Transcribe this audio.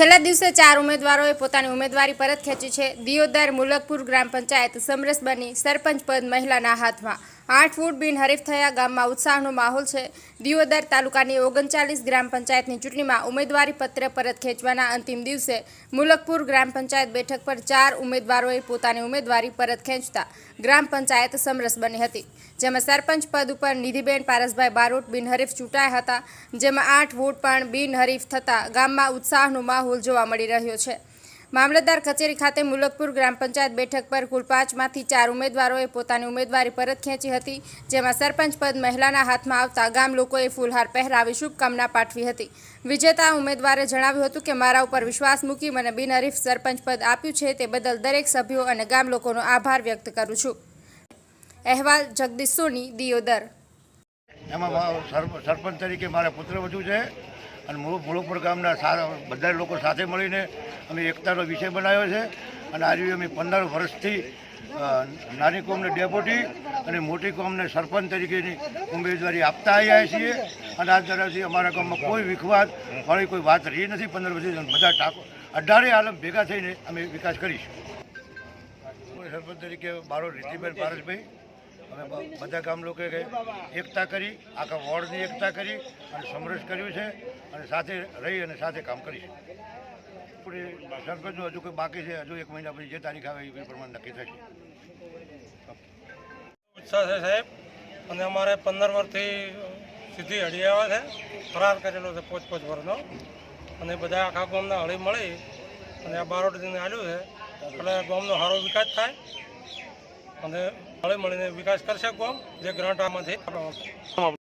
છેલ્લા દિવસે ચાર ઉમેદવારોએ પોતાની ઉમેદવારી પરત ખેંચી છે. દિયોદર મુલકપુર ગ્રામ પંચાયત સમરસ બની સરપંચ પદ મહિલાના હાથમાં. આઠ ફૂટ બિનહરીફ થયા ગામમાં ઉત્સાહનો માહોલ છે. દિયોદર તાલુકાની ઓગણચાલીસ ગ્રામ પંચાયતની ચૂંટણીમાં ઉમેદવારી પત્ર પરત ખેંચવાના અંતિમ દિવસે મુલકપુર ગ્રામ પંચાયત બેઠક પર ચાર ઉમેદવારોએ પોતાની ઉમેદવારી પરત ખેંચતા ગ્રામ પંચાયત સમરસ બની હતી, જેમાં સરપંચ પદ ઉપર નિધિબેન પારસભાઈ બારોટ બિનહરીફ ચૂંટાયા હતા, જેમાં આઠ વોટ પણ બિનહરીફ થતાં ગામમાં ઉત્સાહનો માહોલ જોવા મળી રહ્યો છે. મામલતદાર કચેરી ખાતે મુલકપુર ગ્રામ પંચાયત બેઠક પર કુલ પાંચમાંથી ચાર ઉમેદવારોએ પોતાની ઉમેદવારી પરત ખેંચી હતી, જેમાં સરપંચ પદ મહિલાના હાથમાં આવતા ગામ લોકોએ ફૂલહાર પહેરાવી શુભકામના પાઠવી હતી. વિજેતા ઉમેદવારે જણાવ્યું હતું કે, મારા ઉપર વિશ્વાસ મૂકી મને બિનહરીફ સરપંચ પદ આપ્યું છે તે બદલ દરેક સભ્યો અને ગામ લોકોનો આભાર વ્યક્ત કરું છું. અહેવાલ જગદીશ સોની, દિયોદર. એમાં સરપંચ તરીકે મારા પુત્રવધુ છે. અને મૂળ મૂળપુર ગામના બધા લોકો સાથે મળીને અમે એકતાનો વિષય બનાવ્યો છે. અને આજે અમે પંદર વર્ષથી નાની કોમને ડેપ્યુટી અને મોટી કોમને સરપંચ તરીકેની ઉમેદવારી આપતા આવ્યા છીએ. અને આજ તરફથી અમારા ગામમાં કોઈ વિખવાદ વાળી કોઈ વાત રહી નથી. પંદર વર્ષથી બધા ટાકો અઢારે આલમ ભેગા થઈને અમે વિકાસ કરીશું. સરપંચ તરીકે મારો રીતિબેન પારસભાઈ. અમે બધા ગામ લોકોએ એકતા કરી, આખા વોર્ડની એકતા કરી અને સમરસ કર્યું છે અને સાથે રહી અને સાથે કામ કરીશું આપણે સરપંચનું હજુ કોઈ બાકી છે, હજુ એક મહિના પછી જે તારીખ આવે એ પ્રમાણે નક્કી થશે. ઉત્સાહ છે સાહેબ. અને અમારે પંદર વર્ષથી સીધી હળી આવે છે. ફરાર કરેલો છે પોચ પોચ વર્ષનો. અને બધા આખા ગામના હળી મળી અને આ બારોટજીને આવ્યું છે. એટલે ગામનો સારો વિકાસ થાય. અને હળી મળીને વિકાસ કરશે ગામ જે ગ્રાન્ટ આમાંથી